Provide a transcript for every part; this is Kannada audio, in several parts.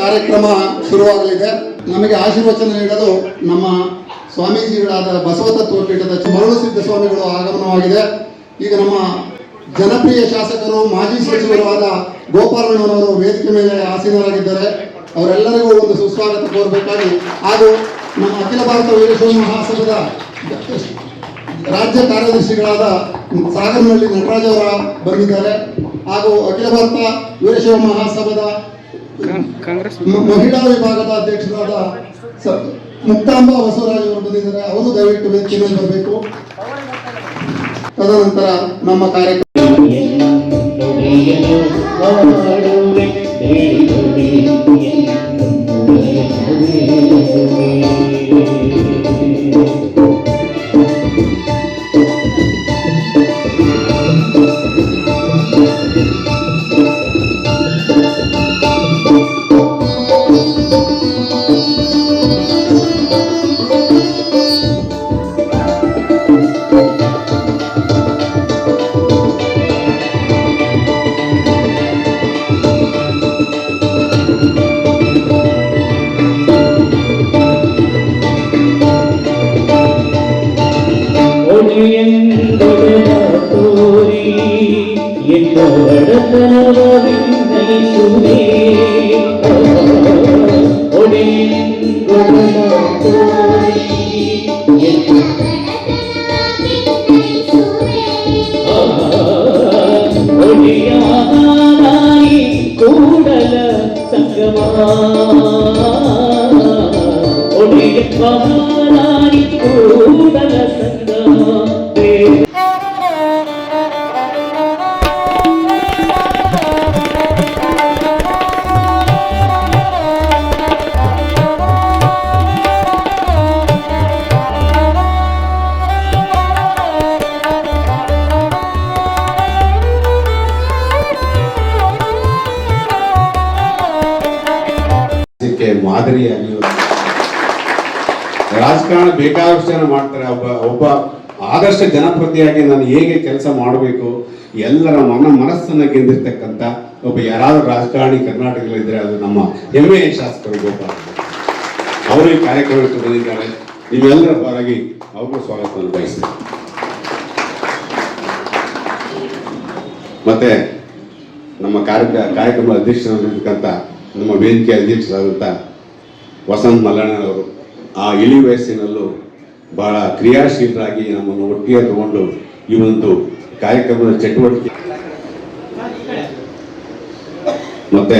ಕಾರ್ಯಕ್ರಮ ಶುರುವಾಗಲಿದೆ. ನಮಗೆ ಆಶೀರ್ವಚನ ನೀಡಲು ನಮ್ಮ ಸ್ವಾಮೀಜಿಗಳಾದ ಬಸವ ತತ್ವ ಪೀಠದ ಮರಳು ಸಿದ್ಧ ಸ್ವಾಮಿಗಳು ಆಗಮನವಾಗಿದೆ. ಈಗ ನಮ್ಮ ಜನಪ್ರಿಯ ಶಾಸಕರು, ಮಾಜಿ ಸಚಿವರು ಆದ ಗೋಪಾಲಣ್ಣನವರು ವೇದಿಕೆ ಮೇಲೆ ಆಸೀನರಾಗಿದ್ದಾರೆ. ಅವರೆಲ್ಲರಿಗೂ ಒಂದು ಸುಸ್ವಾಗತ ಕೋರಬೇಕಾಗಿ. ಹಾಗೂ ನಮ್ಮ ಅಖಿಲ ಭಾರತ ವೀರಶೈವ ಮಹಾಸಭದ ರಾಜ್ಯ ಕಾರ್ಯದರ್ಶಿಗಳಾದ ಸಾಗರನಹಳ್ಳಿ ನಟರಾಜ್ ಅವರ ಬಂದಿದ್ದಾರೆ. ಹಾಗೂ ಅಖಿಲ ಭಾರತ ವೀರಶೈವ ಮಹಾಸಭದ ಕಾಂಗ್ರೆಸ್ ಮಹಿಳಾ ವಿಭಾಗದ ಅಧ್ಯಕ್ಷರಾದ ಮುಕ್ತಾಂಬ ಬಸವರಾಜ್ ಅವರು ಬಂದಿದ್ದಾರೆ. ಅವರು ದಯವಿಟ್ಟು ವೇದಿಕೆ ಮೇಲೆ ಬರಬೇಕು. ತದನಂತರ ನಮ್ಮ ಕಾರ್ಯಕ್ರಮ Thank ಹಾಡುವೆ জমা ওডির পাহাড়া ರಾಜಕಾರಣ ಬೇಕಾದಷ್ಟು ಜನ ಮಾಡ್ತಾರೆ. ಒಬ್ಬ ಒಬ್ಬ ಆದರ್ಶ ಜನಪ್ರತಿಯಾಗಿ ನಾನು ಹೇಗೆ ಕೆಲಸ ಮಾಡಬೇಕು, ಎಲ್ಲರ ಮನ ಮನಸ್ಸನ್ನು ಗೆದ್ದಿರ್ತಕ್ಕಂಥ ಒಬ್ಬ ಯಾರಾದ್ರೂ ರಾಜಕಾರಣಿ ಕರ್ನಾಟಕದಲ್ಲಿದ್ದರೆ ಅದು ನಮ್ಮ ಹೆಮ್ಮೆಯ ಶಾಸಕರು ಗೋಪಾಲ್ ಅವರು ಈ ಕಾರ್ಯಕ್ರಮಕ್ಕೆ ಬಂದಿದ್ದಾರೆ. ನೀವೆಲ್ಲರ ಪರವಾಗಿ ಅವ್ರಿಗೂ ಸ್ವಾಗತವನ್ನು ಬಯಸ್ತೀನಿ. ಮತ್ತೆ ನಮ್ಮ ಕಾರ್ಯ, ಕಾರ್ಯಕ್ರಮದ ಅಧ್ಯಕ್ಷರಾಗಿರ್ತಕ್ಕಂಥ ನಮ್ಮ ವೇದಿಕೆ ಅಧ್ಯಕ್ಷರಾದಂಥ ವಸಂತ್ ಮಲ್ಲಣ್ಣನವರು ಆ ಇಳಿ ವಯಸ್ಸಿನಲ್ಲೂ ಬಹಳ ಕ್ರಿಯಾಶೀಲರಾಗಿ ನಮ್ಮನ್ನು ಒಟ್ಟಿಗೆ ತಗೊಂಡು ಈ ಒಂದು ಕಾರ್ಯಕ್ರಮದ ಚಟುವಟಿಕೆ. ಮತ್ತೆ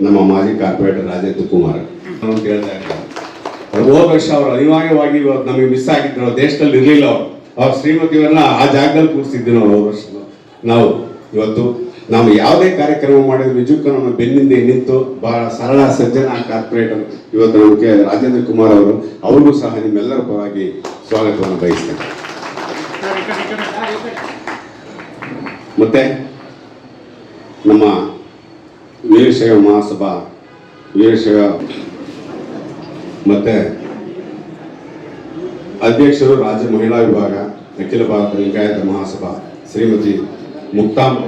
ನಮ್ಮ ಮಾಜಿ ಕಾರ್ಪೊರೇಟರ್ ರಾಜೇಂದ್ರ ಕುಮಾರ್. ಅಂತ ಹೋದ ವರ್ಷ ಅವರು ಅನಿವಾರ್ಯವಾಗಿ ಇವತ್ತು ನಮಗೆ ಮಿಸ್ ಆಗಿದ್ರು. ಅವ್ರ ದೇಶದಲ್ಲಿ ಇರಲಿಲ್ಲ ಅವರು. ಅವ್ರ ಶ್ರೀಮತಿಯವರನ್ನ ಆ ಜಾಗದಲ್ಲಿ ಕೂರಿಸಿದ್ವಿ ನಾವು ಹೋದ ವರ್ಷ. ನಾವು ಇವತ್ತು ನಾವು ಯಾವುದೇ ಕಾರ್ಯಕ್ರಮ ಮಾಡಿದ್ರು ನಿಜಕ್ಕೂ ನಮ್ಮ ಬೆನ್ನಿಂದ ನಿಂತು ಬಹಳ ಸರಳ, ಸಜ್ಜನ ಕಾರ್ಪೊರೇಟರ್ ಇವತ್ತು ನಮಗೆ ರಾಜೇಂದ್ರ ಕುಮಾರ್ ಅವರು. ಅವ್ರಿಗೂ ಸಹ ನಿಮ್ಮೆಲ್ಲರ ಪರವಾಗಿ ಸ್ವಾಗತವನ್ನು ಬಯಸ್ತೇನೆ. ಮತ್ತೆ ನಮ್ಮ ವೀರಶೈವ ಮಹಾಸಭಾ, ವೀರಶೈವ ಮತ್ತೆ ಅಧ್ಯಕ್ಷರು ರಾಜ್ಯ ಮಹಿಳಾ ವಿಭಾಗ, ಅಖಿಲ ಭಾರತ ಲಿಂಗಾಯತ ಮಹಾಸಭಾ ಶ್ರೀಮತಿ ಮುಕ್ತಾಂಬ.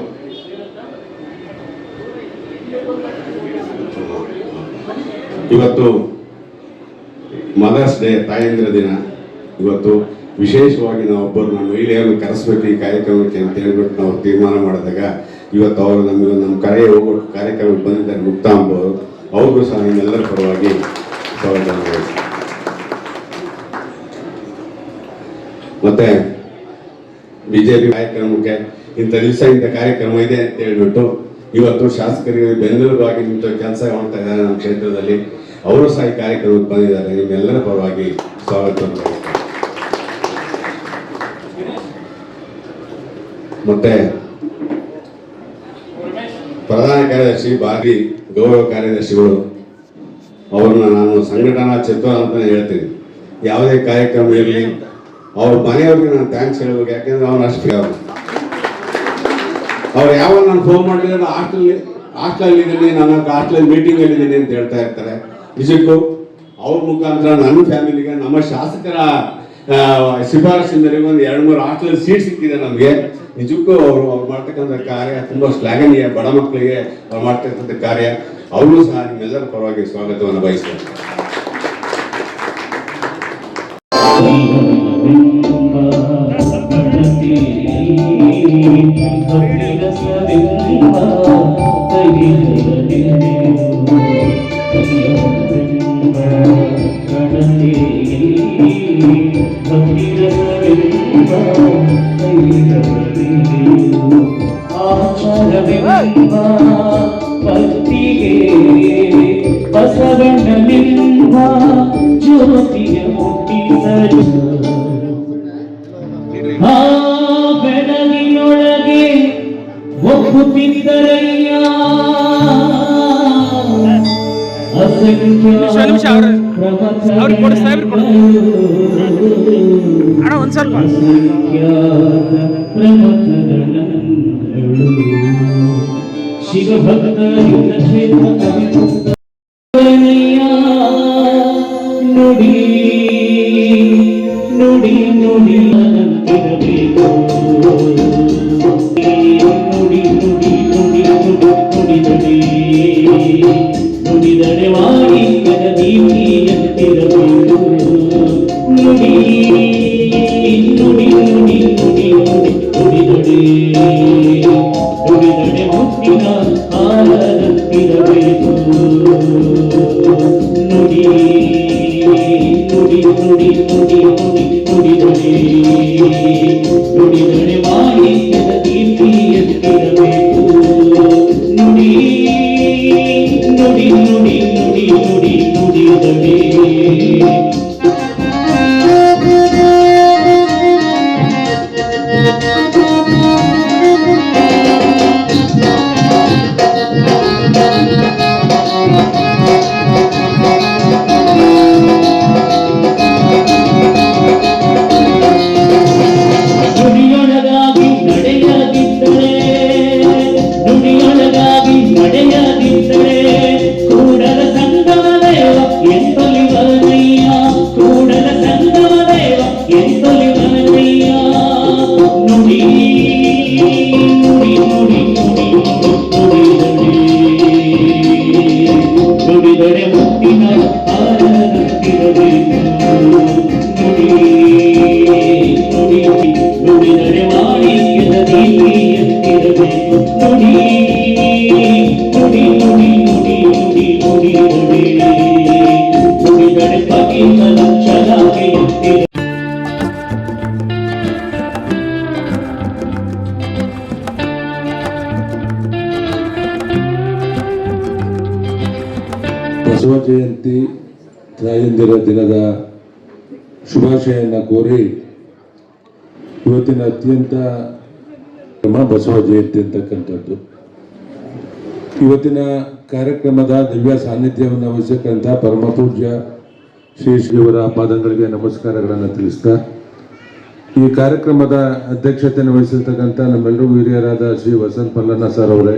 ಇವತ್ತು ಮದರ್ಸ್ ಡೇ ತಾಯಂದಿರ ದಿನ. ಇವತ್ತು ವಿಶೇಷವಾಗಿ ನಾವು ಒಬ್ಬರನ್ನ ಮಹಿಳೆಯರನ್ನು ಕರೆಸಬೇಕು ಈ ಕಾರ್ಯಕ್ರಮಕ್ಕೆ ಅಂತ ಹೇಳ್ಬಿಟ್ಟು ನಾವು ತೀರ್ಮಾನ ಮಾಡಿದಾಗ ಇವತ್ತು ಅವರು ನಮಗೆ ನಮ್ಮ ಕರೆ ಹೋಗೋ ಕಾರ್ಯಕ್ರಮಕ್ಕೆ ಬಂದಿದ್ದಾರೆ ಮುಕ್ತಾಂಬ ಅವರು. ಅವ್ರಿಗೂ ಸಹ ನಿಮ್ಮೆಲ್ಲರ ಪರವಾಗಿ. ಮತ್ತೆ ಬಿಜೆಪಿ ಕಾರ್ಯಕ್ರಮಕ್ಕೆ ಇಂಥ ದಿವಸ ಇಂಥ ಕಾರ್ಯಕ್ರಮ ಇದೆ ಅಂತ ಹೇಳ್ಬಿಟ್ಟು ಇವತ್ತು ಶಾಸಕರಿಗೆ ಬೆಂಬಲವಾಗಿ ನಿಂತ ಕೆಲಸ ಮಾಡ್ತಾ ಇದ್ದಾರೆ ನಮ್ಮ ಕ್ಷೇತ್ರದಲ್ಲಿ. ಅವರು ಸಹ ಈ ಕಾರ್ಯಕ್ರಮಕ್ಕೆ ಬಂದಿದ್ದಾರೆ. ನಿಮ್ಮೆಲ್ಲರ ಪರವಾಗಿ ಸ್ವಾಗತ ಮತ್ತೆ ಪ್ರಧಾನ ಕಾರ್ಯದರ್ಶಿ ಬಾರಿ ಗೌರವ ಕಾರ್ಯದರ್ಶಿಗಳು, ಅವ್ರನ್ನ ನಾನು ಸಂಘಟನಾ ಚಿತ್ರ ಅಂತ ಹೇಳ್ತೀನಿ. ಯಾವುದೇ ಕಾರ್ಯಕ್ರಮ ಇರಲಿ, ಅವ್ರ ಮನೆಯವ್ರಿಗೆ ನಾನು ಥ್ಯಾಂಕ್ಸ್ ಹೇಳ್ಬೇಕು. ಯಾಕೆಂದ್ರೆ ಅವ್ನು ಅಷ್ಟು ಅವ್ರು. ಯಾವಾಗ ನಾನು ಫೋನ್ ಮಾಡಿದ್ರೆ ಹಾಸ್ಟೆಲ್ ಹಾಸ್ಟೆಲ್ ಇದ್ದೀನಿ ನಾನು ಹಾಸ್ಟೆಲ್ ಮೀಟಿಂಗ್ ಅಲ್ಲಿ ಇದ್ದೀನಿ ಅಂತ ಹೇಳ್ತಾ ಇರ್ತಾರೆ. ನಿಜಕ್ಕೂ ಅವ್ರ ಮುಖಾಂತರ ನನ್ನ ಫ್ಯಾಮಿಲಿಗೆ, ನಮ್ಮ ಶಾಸಕರ ಶಿಫಾರಸಿನ ಒಂದು ಎರಡು ಮೂರು ಹಾಸ್ಟೆಲ್ ಸೀಟ್ ಸಿಕ್ಕಿದೆ ನಮಗೆ. ನಿಜಕ್ಕೂ ಅವರು ಅವ್ರು ಮಾಡ್ತಕ್ಕಂಥ ಕಾರ್ಯ ತುಂಬಾ ಶ್ಲಾಘನೀಯ, ಬಡ ಮಕ್ಕಳಿಗೆ ಅವ್ರು ಮಾಡ್ತಕ್ಕಂಥ ಕಾರ್ಯ. ಅವರು ಸಹ ನಿಮ್ಮೆಲ್ಲರ ಪರವಾಗಿ ಸ್ವಾಗತವನ್ನು ಬಯಸ್ತೇನೆ. பக்தியே பசவண்ண நில்வா ஜோதி ನಿಮಿಷ, ನಿಮಿಷ, ಅವ್ರು- ಅವ್ರಿಗೆ ಕೊಡು, ಸಾಹೇಬ್ರಿಗೆ ಕೊಡು. ಅಣ್ಣ ಒಂದು ಸ್ವಲ್ಪ ಶಿವಭಕ್ತ ಜಯಂತಿ ತಾಯಂದಿರ ದಿನದ ಶುಭಾಶಯವನ್ನು ಕೋರಿ ಇವತ್ತಿನ ಅತ್ಯಂತ ಬಸವ ಜಯಂತಿ ಅಂತಕ್ಕಂಥದ್ದು. ಇವತ್ತಿನ ಕಾರ್ಯಕ್ರಮದ ದಿವ್ಯ ಸಾನ್ನಿಧ್ಯವನ್ನು ವಹಿಸಕ್ಕಂಥ ಪರಮ ಪೂಜ್ಯ ಶ್ರೀ ಶ್ರೀವರ ಪಾದಂಗಳಿಗೆ ನಮಸ್ಕಾರಗಳನ್ನು ತಿಳಿಸ್ತಾ, ಈ ಕಾರ್ಯಕ್ರಮದ ಅಧ್ಯಕ್ಷತೆಯನ್ನು ವಹಿಸಿರ್ತಕ್ಕಂಥ ನಮ್ಮೆಲ್ಲರಿಗೂ ಹಿರಿಯರಾದ ಶ್ರೀ ವಸಂತ್ ಪಲ್ಲಣ್ಣ ಸರ್ ಅವರೇ,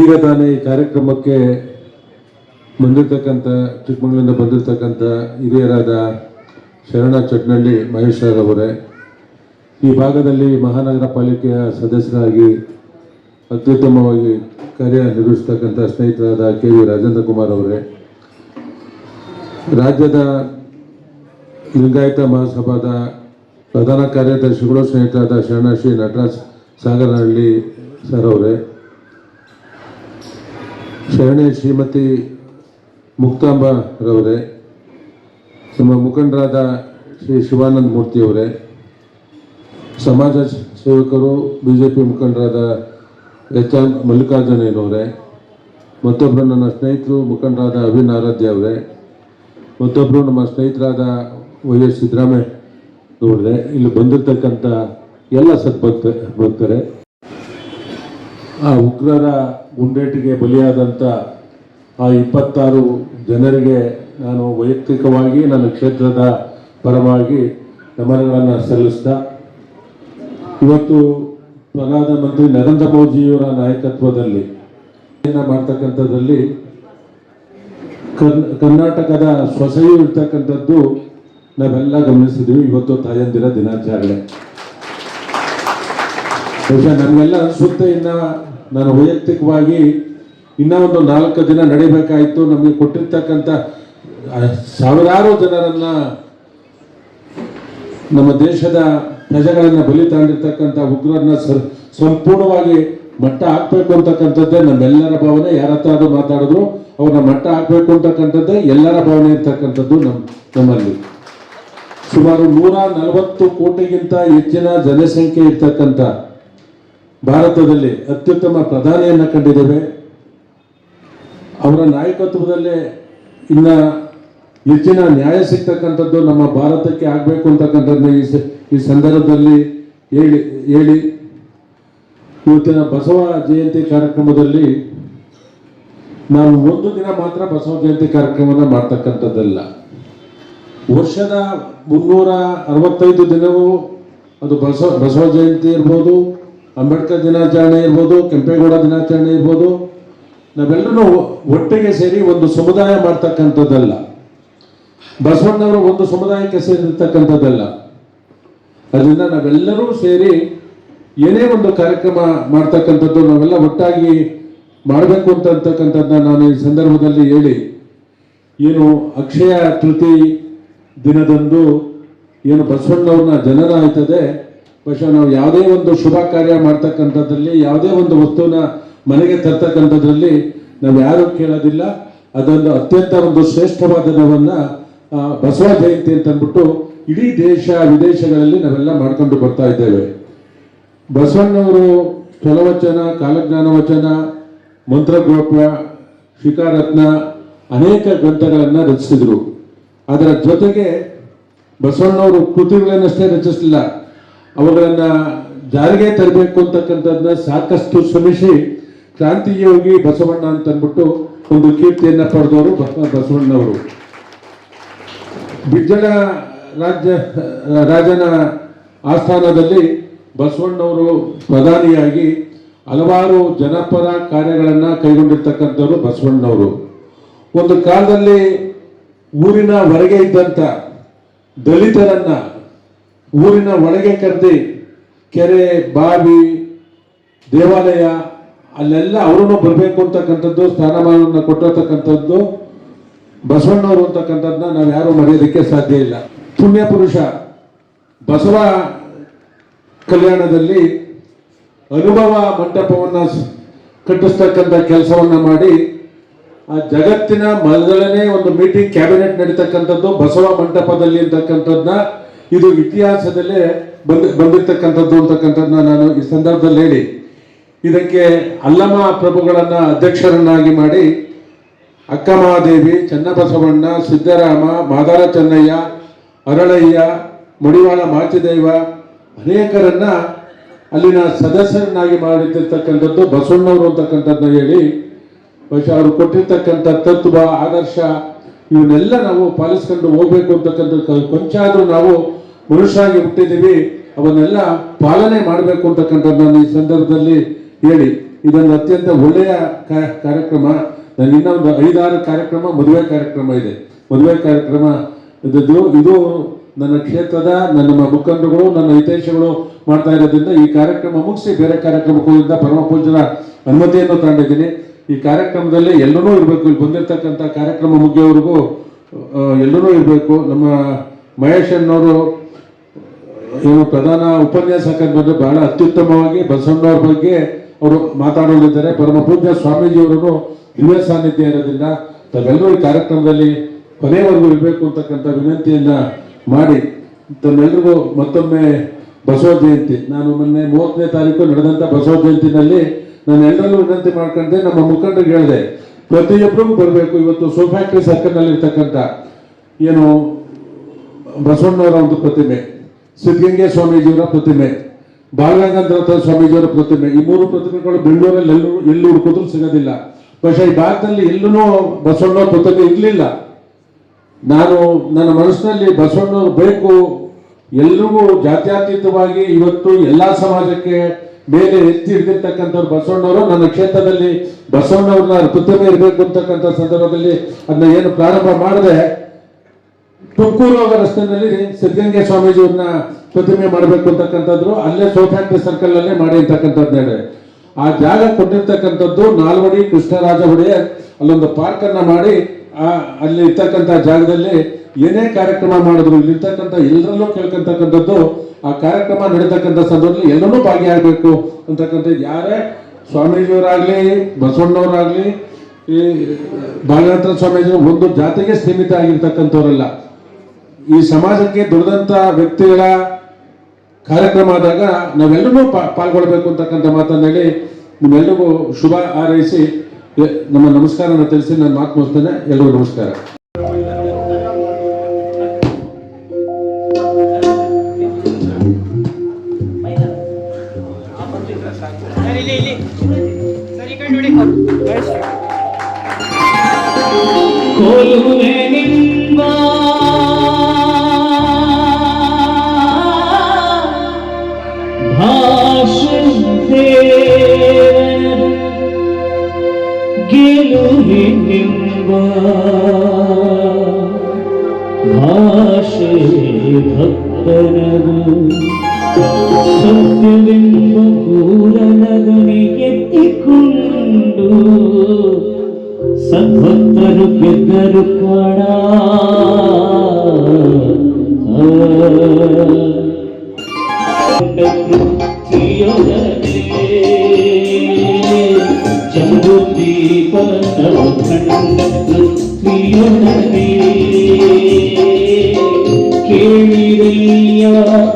ಈಗ ತಾನೇ ಈ ಕಾರ್ಯಕ್ರಮಕ್ಕೆ ಬಂದಿರತಕ್ಕಂಥ, ಚಿಕ್ಕಮಗಳೂರಿಂದ ಬಂದಿರತಕ್ಕಂಥ ಹಿರಿಯರಾದ ಶರಣ ಚಟ್ನಳ್ಳಿ ಮಹೇಶ್ ಅವರೇ, ಈ ಭಾಗದಲ್ಲಿ ಮಹಾನಗರ ಪಾಲಿಕೆಯ ಸದಸ್ಯರಾಗಿ ಅತ್ಯುತ್ತಮವಾಗಿ ಕಾರ್ಯನಿರ್ವಹಿಸ್ತಕ್ಕಂಥ ಸ್ನೇಹಿತರಾದ ಕೆ ವಿ ರಾಜೇಂದ್ರ ಕುಮಾರ್ ಅವರೇ, ರಾಜ್ಯದ ಲಿಂಗಾಯತ ಮಹಾಸಭಾದ ಪ್ರಧಾನ ಕಾರ್ಯದರ್ಶಿಗಳು ಸ್ನೇಹಿತರಾದ ಶರಣ ಶ್ರೀ ನಟರಾಜ್ ಸಾಗರಹಳ್ಳಿ ಸರ್ ಅವರೇ, ಶರಣೆ ಶ್ರೀಮತಿ ಮುಕ್ತಾಂಬರವರೇ, ನಮ್ಮ ಮುಖಂಡರಾದ ಶ್ರೀ ಶಿವಾನಂದ ಮೂರ್ತಿಯವರೇ ಸಮಾಜ ಸೇವಕರು ಬಿ ಜೆ ಪಿ ಮುಖಂಡರಾದ ಎಚ್ ಎಂ ಮಲ್ಲಿಕಾರ್ಜುನಯ್ಯನವರೇ ಮತ್ತೊಬ್ಬರು ನನ್ನ ಸ್ನೇಹಿತರು ಮುಖಂಡರಾದ ಅಭಿನ್ ಆರಾಧ್ಯ ಅವರೇ ಮತ್ತೊಬ್ಬರು ನಮ್ಮ ಸ್ನೇಹಿತರಾದ ವೈ ಎಸ್ ಸಿದ್ದರಾಮಯ್ಯ ಇಲ್ಲಿ ಬಂದಿರತಕ್ಕಂಥ ಎಲ್ಲ ಸದ್ಭಕ್ತ, ಭಕ್ತರೇ, ಆ ಉಗ್ರರ ಗುಂಡೇಟಿಗೆ ಬಲಿಯಾದಂಥ ಆ ಇಪ್ಪತ್ತಾರು ಜನರಿಗೆ ನಾನು ವೈಯಕ್ತಿಕವಾಗಿ ನನ್ನ ಕ್ಷೇತ್ರದ ಪರವಾಗಿ ನಮನಗಳನ್ನು ಸಲ್ಲಿಸ್ತಾ ಇವತ್ತು ಪ್ರಧಾನಮಂತ್ರಿ ನರೇಂದ್ರ ಮೋದಿಯವರ ನಾಯಕತ್ವದಲ್ಲಿ ಮಾಡ್ತಕ್ಕಂಥದ್ರಲ್ಲಿ ಕರ್ನ್ ಕರ್ನಾಟಕದ ಸೊಸೆಯು ಇರ್ತಕ್ಕಂಥದ್ದು ನಾವೆಲ್ಲ ಗಮನಿಸಿದ್ದೀವಿ ಇವತ್ತು ತಾಯಂದಿರ ದಿನಾಚರಣೆ. ಬಹುಶಃ ನಮಗೆಲ್ಲ ಅನಿಸುತ್ತೆ ಇನ್ನ ನಾನು ವೈಯಕ್ತಿಕವಾಗಿ ಇನ್ನೂ ಒಂದು ನಾಲ್ಕು ದಿನ ನಡಿಬೇಕಾಯಿತು. ನಮಗೆ ಕೊಟ್ಟಿರ್ತಕ್ಕಂಥ ಸಾವಿರಾರು ಜನರನ್ನ ನಮ್ಮ ದೇಶದ ಪ್ರಜೆಗಳನ್ನ ಬಲಿ ತಾಂಡಿರ್ತಕ್ಕಂಥ ಉಗ್ರರನ್ನ ಸಂಪೂರ್ಣವಾಗಿ ಮಟ್ಟ ಹಾಕ್ಬೇಕು ಅಂತಕ್ಕಂಥದ್ದೇ ನಮ್ಮೆಲ್ಲರ ಭಾವನೆ. ಯಾರ ಹತ್ರ ಅದು ಮಾತಾಡಿದ್ರು ಅವ್ರನ್ನ ಮಟ್ಟ ಹಾಕ್ಬೇಕು ಅಂತಕ್ಕಂಥದ್ದೇ ಎಲ್ಲರ ಭಾವನೆ ಇರ್ತಕ್ಕಂಥದ್ದು ನಮ್ಮ ನಮ್ಮಲ್ಲಿ. ಸುಮಾರು ನೂರ ನಲವತ್ತು ಕೋಟಿಗಿಂತ ಹೆಚ್ಚಿನ ಜನಸಂಖ್ಯೆ ಇರ್ತಕ್ಕಂಥ ಭಾರತದಲ್ಲಿ ಅತ್ಯುತ್ತಮ ಪ್ರಧಾನಿಯನ್ನ ಕಂಡಿದ್ದೇವೆ. ಅವರ ನಾಯಕತ್ವದಲ್ಲೇ ಇನ್ನ ಹೆಚ್ಚಿನ ನ್ಯಾಯ ಸಿಗ್ತಕ್ಕಂಥದ್ದು ನಮ್ಮ ಭಾರತಕ್ಕೆ ಆಗಬೇಕು ಅಂತಕ್ಕಂಥದ್ದನ್ನ ಈ ಈ ಸಂದರ್ಭದಲ್ಲಿ ಹೇಳಿ ಹೇಳಿ. ಇವತ್ತಿನ ಬಸವ ಜಯಂತಿ ಕಾರ್ಯಕ್ರಮದಲ್ಲಿ ನಾವು ಒಂದು ದಿನ ಮಾತ್ರ ಬಸವ ಜಯಂತಿ ಕಾರ್ಯಕ್ರಮನ ಮಾಡ್ತಕ್ಕಂಥದ್ದಲ್ಲ. ವರ್ಷದ ಮುನ್ನೂರ ಅರವತ್ತೈದು ದಿನವೂ ಅದು ಬಸವ ಬಸವ ಜಯಂತಿ ಇರ್ಬೋದು, ಅಂಬೇಡ್ಕರ್ ದಿನಾಚರಣೆ ಇರ್ಬೋದು, ಕೆಂಪೇಗೌಡ ದಿನಾಚರಣೆ ಇರ್ಬೋದು ನಾವೆಲ್ಲರೂ ಒಟ್ಟಿಗೆ ಸೇರಿ ಒಂದು ಸಮುದಾಯ ಮಾಡ್ತಕ್ಕಂಥದ್ದಲ್ಲ. ಬಸವಣ್ಣವರು ಒಂದು ಸಮುದಾಯಕ್ಕೆ ಸೇರಿರ್ತಕ್ಕಂಥದ್ದಲ್ಲ. ಅದರಿಂದ ನಾವೆಲ್ಲರೂ ಸೇರಿ ಏನೇ ಒಂದು ಕಾರ್ಯಕ್ರಮ ಮಾಡ್ತಕ್ಕಂಥದ್ದು ನಾವೆಲ್ಲ ಒಟ್ಟಾಗಿ ಮಾಡಬೇಕು ಅಂತ ಅಂತಕ್ಕಂಥದ್ದನ್ನ ನಾನು ಈ ಸಂದರ್ಭದಲ್ಲಿ ಹೇಳಿ, ಏನು ಅಕ್ಷಯ ತೃತಿ ದಿನದಂದು ಏನು ಬಸವಣ್ಣವ್ರನ್ನ ಜನನ ಆಯ್ತದೆ. ಬಹುಶಃ ನಾವು ಯಾವುದೇ ಒಂದು ಶುಭ ಕಾರ್ಯ ಮಾಡ್ತಕ್ಕಂಥದ್ರಲ್ಲಿ ಯಾವುದೇ ಒಂದು ವಸ್ತುವನ್ನ ಮನೆಗೆ ತರ್ತಕ್ಕಂಥದ್ರಲ್ಲಿ ನಾವು ಯಾರು ಕೇಳೋದಿಲ್ಲ. ಅದೊಂದು ಅತ್ಯಂತ ಒಂದು ಶ್ರೇಷ್ಠವಾದ ದಿನವನ್ನ ಬಸವ ಜಯಂತಿ ಅಂತ ಅಂದ್ಬಿಟ್ಟು ಇಡೀ ದೇಶ, ವಿದೇಶಗಳಲ್ಲಿ ನಾವೆಲ್ಲ ಮಾಡ್ಕೊಂಡು ಬರ್ತಾ ಇದ್ದೇವೆ. ಬಸವಣ್ಣವರು ಸ್ಥಳವಚನ ಕಾಲಜ್ಞಾನ ವಚನ ಮಂತ್ರಗೋಪ್ಯ ಶಿಖಾರತ್ನ ಅನೇಕ ಗ್ರಂಥಗಳನ್ನು ರಚಿಸಿದರು. ಅದರ ಜೊತೆಗೆ ಬಸವಣ್ಣವರು ಕೃತಿಗಳನ್ನಷ್ಟೇ ರಚಿಸಲಿಲ್ಲ. ಅವುಗಳನ್ನು ಜಾರಿಗೆ ತರಬೇಕು ಅಂತಕ್ಕಂಥದ್ದನ್ನ ಸಾಕಷ್ಟು ಶ್ರಮಿಸಿ ಕ್ರಾಂತಿಯೋಗಿ ಬಸವಣ್ಣ ಅಂತ ಅಂದ್ಬಿಟ್ಟು ಒಂದು ಕೀರ್ತಿಯನ್ನ ಪಡೆದವರು ಬಸ- ಬಸವಣ್ಣವರು ಬಿಜ್ಜಳ ರಾಜ್ಯ, ರಾಜನ ಆಸ್ಥಾನದಲ್ಲಿ ಬಸವಣ್ಣವರು ಪ್ರಧಾನಿಯಾಗಿ ಹಲವಾರು ಜನಪರ ಕಾರ್ಯಗಳನ್ನು ಕೈಗೊಂಡಿರ್ತಕ್ಕಂಥವ್ರು ಬಸವಣ್ಣವರು. ಒಂದು ಕಾಲದಲ್ಲಿ ಊರಿನ ಹೊರಗೆ ಇದ್ದಂಥ ದಲಿತರನ್ನ ಊರಿನ ಒಳಗೆ ಕರೆದಿ ಕೆರೆ, ಬಾವಿ, ದೇವಾಲಯ ಅಲ್ಲೆಲ್ಲ ಅವರನ್ನು ಬರಬೇಕು ಅಂತಕ್ಕಂಥದ್ದು, ಸ್ಥಾನಮಾನವನ್ನು ಕೊಟ್ಟಿರತಕ್ಕಂಥದ್ದು ಬಸವಣ್ಣವರು ಅಂತಕ್ಕಂಥದ್ದನ್ನ ನಾವು ಯಾರು ಮರೆಯೋದಕ್ಕೆ ಸಾಧ್ಯ ಇಲ್ಲ. ಪುಣ್ಯ ಪುರುಷ, ಬಸವ ಕಲ್ಯಾಣದಲ್ಲಿ ಅನುಭವ ಮಂಟಪವನ್ನು ಕಟ್ಟಿಸ್ತಕ್ಕಂಥ ಕೆಲಸವನ್ನು ಮಾಡಿ, ಆ ಜಗತ್ತಿನ ಮೊದಲನೇ ಒಂದು ಮೀಟಿಂಗ್ ಕ್ಯಾಬಿನೆಟ್ ನಡೀತಕ್ಕಂಥದ್ದು, ಬಸವ ಮಂಟಪದಲ್ಲಿ ಅಂತಕ್ಕಂಥದ್ದನ್ನ ಇದು ಇತಿಹಾಸದಲ್ಲೇ ಬಂದ ಬಂದಿರ್ತಕ್ಕಂಥದ್ದು ಅಂತಕ್ಕಂಥದ್ದನ್ನ ನಾನು ಈ ಸಂದರ್ಭದಲ್ಲಿ ಹೇಳಿ. ಇದಕ್ಕೆ ಅಲ್ಲಮ ಪ್ರಭುಗಳನ್ನ ಅಧ್ಯಕ್ಷರನ್ನಾಗಿ ಮಾಡಿ ಅಕ್ಕ ಮಹಾದೇವಿ ಚನ್ನಬಸವಣ್ಣ, ಸಿದ್ದರಾಮ, ಮಾದಾರ ಚೆನ್ನಯ್ಯ, ಅರಳಯ್ಯ, ಮಡಿವಾಳ ಮಾಚಿದೇವ ಅನೇಕರನ್ನ ಅಲ್ಲಿನ ಸದಸ್ಯರನ್ನಾಗಿ ಮಾಡಿರ್ತಕ್ಕಂಥದ್ದು, ಬಸವಣ್ಣವರು ಅಂತಕ್ಕಂಥದ್ದನ್ನ ಹೇಳಿ ಬಹುಶಃ ಅವರು ಕೊಟ್ಟಿರ್ತಕ್ಕಂಥ ತತ್ವ ಆದರ್ಶ. ಇವನ್ನೆಲ್ಲ ನಾವು ಪಾಲಿಸ್ಕೊಂಡು ಹೋಗ್ಬೇಕು ಅಂತಕ್ಕಂಥ ಕೊಂಚ ಆದರೂ ನಾವು ಮನುಷ್ಯರಾಗಿ ಹುಟ್ಟಿದ್ದೀವಿ, ಅವನ್ನೆಲ್ಲ ಪಾಲನೆ ಮಾಡಬೇಕು ಅಂತಕ್ಕಂಥದ್ದು ನಾನು ಈ ಸಂದರ್ಭದಲ್ಲಿ ಹೇಳಿ, ಇದೊಂದು ಅತ್ಯಂತ ಒಳ್ಳೆಯ ಕಾರ್ಯಕ್ರಮ. ನನ್ನ ಇನ್ನೊಂದು ಐದಾರು ಕಾರ್ಯಕ್ರಮ, ಮದುವೆ ಕಾರ್ಯಕ್ರಮ ಇದೆ. ಮದುವೆ ಕಾರ್ಯಕ್ರಮ ಇದ್ದದ್ದು ಇದು ನನ್ನ ಕ್ಷೇತ್ರದ, ನನ್ನ ಮುಖಂಡಗಳು ನನ್ನ ಹಿತೈಷಿಗಳು ಮಾಡ್ತಾ ಇರೋದ್ರಿಂದ ಈ ಕಾರ್ಯಕ್ರಮ ಮುಗಿಸಿ ಬೇರೆ ಕಾರ್ಯಕ್ರಮಕ್ಕೂ ಹೋಗಿದ್ದ ಪರಮ ಪೂಜರ ಅನುಮತಿಯನ್ನು ತಗೊಂಡಿದ್ದೀನಿ. ಈ ಕಾರ್ಯಕ್ರಮದಲ್ಲಿ ಎಲ್ಲರೂ ಇರಬೇಕು. ಇಲ್ಲಿ ಬಂದಿರತಕ್ಕಂಥ ಕಾರ್ಯಕ್ರಮ ಮುಗಿಯೋವರೆಗೂ ಎಲ್ಲರೂ ಇರಬೇಕು. ನಮ್ಮ ಮಹೇಶ್ ಅನ್ನೋರು, ಏನು ಪ್ರಧಾನ ಉಪನ್ಯಾಸಕರ ಬಂದು ಬಹಳ ಅತ್ಯುತ್ತಮವಾಗಿ ಬಸವಣ್ಣವ್ರ ಬಗ್ಗೆ ಅವರು ಮಾತಾಡಲಿದ್ದಾರೆ. ಪರಮ ಪೂಜ್ಯ ಸ್ವಾಮೀಜಿಯವರನ್ನು ದಿವ್ಯ ಸಾನ್ನಿಧ್ಯ ಇರೋದ್ರಿಂದ ತಾವೆಲ್ಲರೂ ಈ ಕಾರ್ಯಕ್ರಮದಲ್ಲಿ ಕೊನೆಯವರೆಗೂ ಇರಬೇಕು ಅಂತಕ್ಕಂಥ ವಿನಂತಿಯನ್ನ ಮಾಡಿ. ತಮ್ಮೆಲ್ಲರಿಗೂ ಮತ್ತೊಮ್ಮೆ ಬಸವ ಜಯಂತಿ. ನಾನು ಮೊನ್ನೆ ಮೂವತ್ತನೇ ತಾರೀಕು ನಡೆದಂಥ ಬಸವ ಜಯಂತಿನಲ್ಲಿ ನಾನು ಎಲ್ಲರಲ್ಲೂ ವಿನಂತಿ ಮಾಡ್ಕೊಂಡೆ. ನಮ್ಮ ಮುಖಂಡರಿಗೆ ಹೇಳಿದೆ, ಪ್ರತಿಯೊಬ್ಬರಿಗೂ ಬರಬೇಕು. ಇವತ್ತು ಸೋ ಫ್ಯಾಕ್ಟ್ರಿ ಸರ್ಕಲ್ನಲ್ಲಿ ಇರ್ತಕ್ಕಂಥ ಏನು ಬಸವಣ್ಣವರ ಒಂದು ಪ್ರತಿಮೆ ಸಿದ್ಧಗಂಗೆ ಸ್ವಾಮೀಜಿಯವರ ಪ್ರತಿಮೆ ಬಾಲಗಂಗಾಧರ ಸ್ವಾಮೀಜಿಯವರ ಪ್ರತಿಮೆ. ಈ ಮೂರು ಪ್ರತಿಮೆಗಳು ಬೆಂಗಳೂರಲ್ಲಿ ಎಲ್ಲೂ ಎಲ್ಲಿ ಹುಡುಕಿದ್ರು ಸಿಗೋದಿಲ್ಲ. ಬಹುಶಃ ಈ ಭಾರತದಲ್ಲಿ ಎಲ್ಲೂ ಬಸವಣ್ಣ ಪ್ರತಿಮೆ ಇರಲಿಲ್ಲ. ನಾನು ನನ್ನ ಮನಸ್ಸಿನಲ್ಲಿ ಬಸವಣ್ಣವ್ರು ಬೇಕು. ಎಲ್ರಿಗೂ ಜಾತ್ಯಾತೀತವಾಗಿ ಇವತ್ತು ಎಲ್ಲ ಸಮಾಜಕ್ಕೆ ಮೇಲೆ ಎತ್ತಿ ಹಿಡಿದಿರ್ತಕ್ಕಂಥವ್ರು ಬಸವಣ್ಣವರು. ನನ್ನ ಕ್ಷೇತ್ರದಲ್ಲಿ ಬಸವಣ್ಣವ್ರನ್ನ ಪ್ರತಿಮೆ ಇರಬೇಕು ಅಂತಕ್ಕಂಥ ಸಂದರ್ಭದಲ್ಲಿ ಅದನ್ನ ಏನು ಪ್ರಾರಂಭ ಮಾಡಿದೆ ತುಮಕೂರು ಹೋಗೋ ರಸ್ತೆನಲ್ಲಿ ಸಿದ್ಧಗಂಗೆ ಸ್ವಾಮೀಜಿಯವ್ರನ್ನ ಪ್ರತಿಮೆ ಮಾಡಬೇಕು ಅಂತಕ್ಕಂಥದ್ರು ಅಲ್ಲೇ ಸೋಫ್ಯಾಕ್ಟ್ರಿ ಸರ್ಕಲ್ ಅಲ್ಲೇ ಮಾಡಿ ಅಂತಕ್ಕಂಥದ್ದು ಹೇಳಿ. ಆ ಜಾಗ ಕೊಟ್ಟಿರ್ತಕ್ಕಂಥದ್ದು ನಾಲ್ವಡಿ ಕೃಷ್ಣರಾಜ ಒಡೆಯರ್ ಅಲ್ಲೊಂದು ಪಾರ್ಕ್ ಅನ್ನ ಮಾಡಿ, ಆ, ಅಲ್ಲಿ ಇರ್ತಕ್ಕಂಥ ಜಾಗದಲ್ಲಿ ಏನೇ ಕಾರ್ಯಕ್ರಮ ಮಾಡಿದ್ರು ಇಲ್ಲಿರ್ತಕ್ಕಂಥ ಎಲ್ಲರಲ್ಲೂ ಕೇಳ್ಕೊಂತಕ್ಕಂಥದ್ದು, ಆ ಕಾರ್ಯಕ್ರಮ ನಡೀತಕ್ಕಂಥ ಸಂದರ್ಭದಲ್ಲಿ ಎಲ್ಲರೂ ಭಾಗಿಯಾಗಬೇಕು ಅಂತಕ್ಕಂಥದ್ದು ಯಾರೇ ಸ್ವಾಮೀಜಿಯವರಾಗ್ಲಿ, ಬಸವಣ್ಣವರಾಗ್ಲಿ, ಈ ಬಾಲನಾಥ ಸ್ವಾಮೀಜಿ ಒಂದು ಜಾತಿಗೆ ಸೀಮಿತ ಆಗಿರ್ತಕ್ಕಂಥವರಲ್ಲ. ಈ ಸಮಾಜಕ್ಕೆ ದೊಡ್ಡದಂತ ವ್ಯಕ್ತಿಗಳ ಕಾರ್ಯಕ್ರಮ ಆದಾಗ ನಾವೆಲ್ಲರೂ ಪಾಲ್ಗೊಳ್ಬೇಕು ಅಂತಕ್ಕಂಥ ಮಾತನ್ನೇಳಿ ನಿಮ್ಮೆಲ್ಲರಿಗೂ ಶುಭ ಹಾರೈಸಿ ನಮ್ಮ ನಮಸ್ಕಾರನ ತಿಳಿಸಿ ನಾನು ಮಾತು ಮುಗಿಸ್ತೇನೆ. ಎಲ್ಲರಿಗೂ ನಮಸ್ಕಾರ. ഭാഷേ ഭക്തനകു സത്യബിംബൂരനകമി എത്തിക്കൊണ്ടു സദ്ഭക്തരു പെద్దരു പാടാ ചന്ദ്രീപ പൃഥ്വിയൊടേ Yeah.